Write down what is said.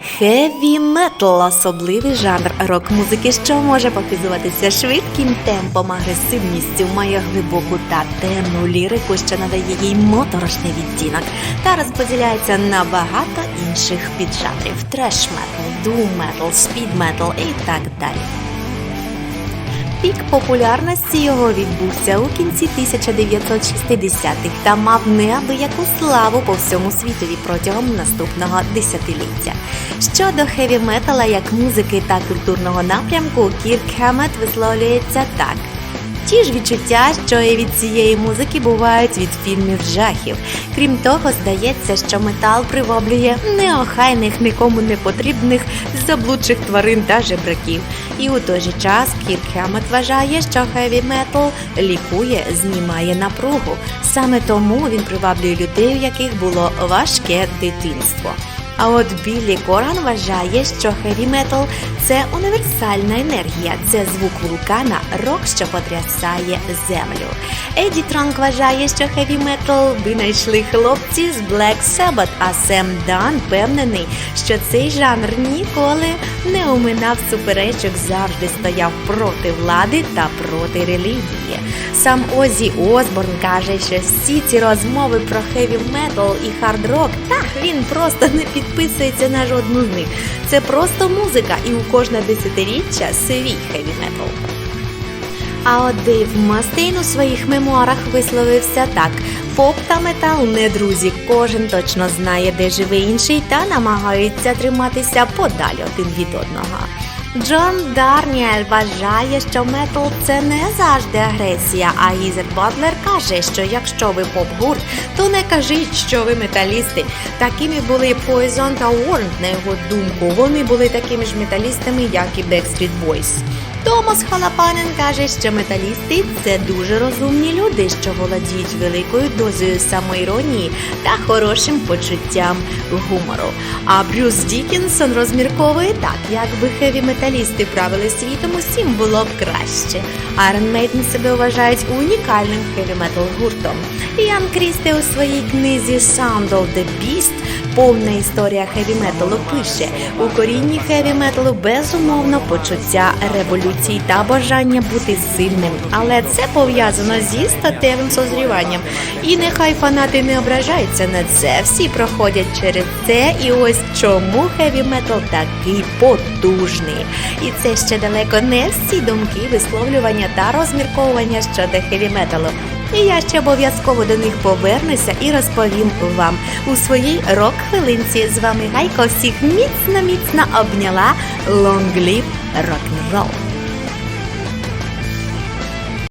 Хеві метал особливий жанр рок-музики, що може показуватися швидким темпом, агресивністю, має глибоку та темну лірику, що надає їй моторошний відтінок, та розподіляється на багато інших піджанрів: треш метал, дум метал, спід метал і так далі. Пік популярності його відбувся у кінці 1960-х та мав неабияку славу по всьому світові протягом наступного десятиліття. Щодо хеві метала як музики та культурного напрямку, Кірк Хемет висловлюється так. Ті ж відчуття, що і від цієї музики бувають від фільмів жахів. Крім того, здається, що метал приваблює неохайних, нікому не потрібних заблудших тварин та жебраків. І у той же час Кірк Хемет вважає, що хеві метал лікує, знімає напругу. Саме тому він приваблює людей, у яких було важке дитинство. А от Біллі Корган вважає, що хеві метал це універсальна енергія, це звук вулкана, рок, що потрясає землю. Еді Транк вважає, що хеві метал винайшли хлопці з Black Sabbath, а Сем Дан впевнений, що цей жанр ніколи не оминав суперечок, завжди стояв проти влади та проти релігії. Сам Озі Осборн каже, що всі ці розмови про хеві метал і хард рок, так він просто не підписується на жодну з них. Це просто музика, і у кожне десятиріччя свій хеві метал. А от Дейв Мастейн у своїх мемуарах висловився так: поп та метал не друзі. Кожен точно знає, де живе інший, та намагаються триматися подалі один від одного. Джон Дарніель вважає, що метал це не завжди агресія. А Гізер Батлер каже, що якщо ви поп-гурт, то не кажіть, що ви металісти. Такими були Poison та Warrant, на його думку. Вони були такими ж металістами, як і Backstreet Boys. Томас Халапанен каже, що металісти це дуже розумні люди, що володіють великою дозою самоіронії та хорошим почуттям гумору. А Брюс Дікінсон розмірковує так, якби хеві металісти правили світом, усім було б краще. Iron Maiden себе вважають унікальним хеві метал гуртом. Ян Крісте у своїй книзі Sound of the Beast Повна історія хеві металу пише у корінні хеві металу безумовно почуття революції та бажання бути сильним, але це пов'язано зі статевим созріванням. І нехай фанати не ображаються на це. Всі проходять через це, і ось чому хеві метал такий потужний. І це ще далеко не всі думки, висловлювання та розмірковування щодо хеві металу. І я ще обов'язково до них повернуся і розповім вам у своїй рок-хвилинці. З вами Гайко всіх міцно-міцно обняла Long Live Rock'n'Roll.